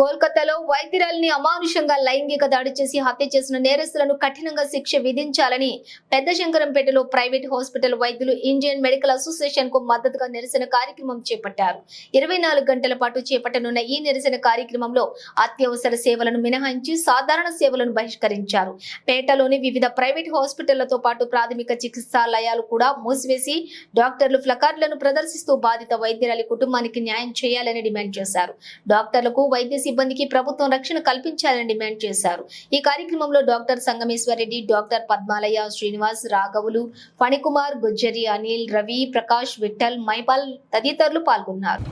వైద్యురాలిని అమానుషంగా లైంగిక దాడి చేసి హత్య చేసిన నేరస్తులను కఠినంగా శిక్ష విధించాలని పెద్ద శంకరంపేటలో ప్రైవేట్ హాస్పిటల్ వైద్యులు ఇండియన్ మెడికల్ అసోసియేషన్కు మద్దతుగా నిరసన కార్యక్రమం చేపట్టారు. ఇరవై నాలుగు గంటల పాటు చేపట్టనున్న ఈ నిరసన కార్యక్రమంలో అత్యవసర సేవలను మినహాయించి సాధారణ సేవలను బహిష్కరించారు. పేటలోని వివిధ ప్రైవేట్ హాస్పిటళ్ళతో పాటు ప్రాథమిక చికిత్సాలయాలు కూడా మూసివేసి డాక్టర్లు ప్లకార్డులను ప్రదర్శిస్తూ బాధిత వైద్యురాలి కుటుంబానికి న్యాయం చేయాలని డిమాండ్ చేశారు. డాక్టర్లకు వైద్య సిబ్బందికి ప్రభుత్వం రక్షణ కల్పించాలని డిమాండ్ చేశారు. ఈ కార్యక్రమంలో డాక్టర్ సంగమేశ్వరరెడ్డి డాక్టర్ పద్మాలయ శ్రీనివాస్ రాఘవులు ఫణికుమార్ గుజ్జరి అనిల్ రవి ప్రకాష్ విఠల్ మైపాల్ తదితరులు పాల్గొన్నారు.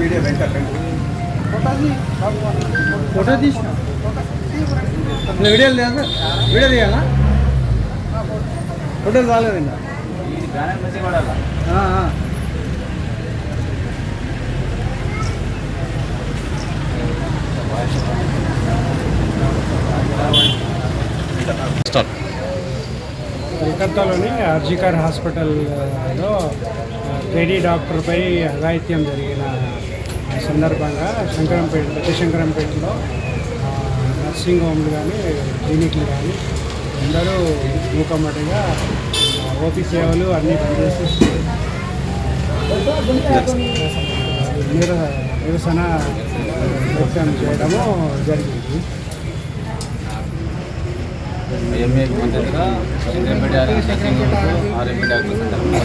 మీడియా ఫోటో తీసిన? వీడియో లేదా వీడియో తీయాలా? ఫోటోలు రాలేదండి ఆ, ఆ. కలకత్తాలోని ఆర్జికర్ హాస్పిటల్లో లేడీ డాక్టర్పై అఘాయిత్యం జరిగిన సందర్భంగా శంకరంపేట పెద్ద శంకరంపేటలో నర్సింగ్ హోమ్లు కానీ క్లినిక్లు కానీ అందరూ మూకమ్మటిగా ఓపీ సేవలు అన్నీ పనిచేసి నిర నిరసన వ్యక్తం చేయడము జరిగింది. ఎంఏ మద్దతుగా ఎంపీ డాక్టర్ ఆర్ఎంపీ డాక్టర్ సందర్భంగా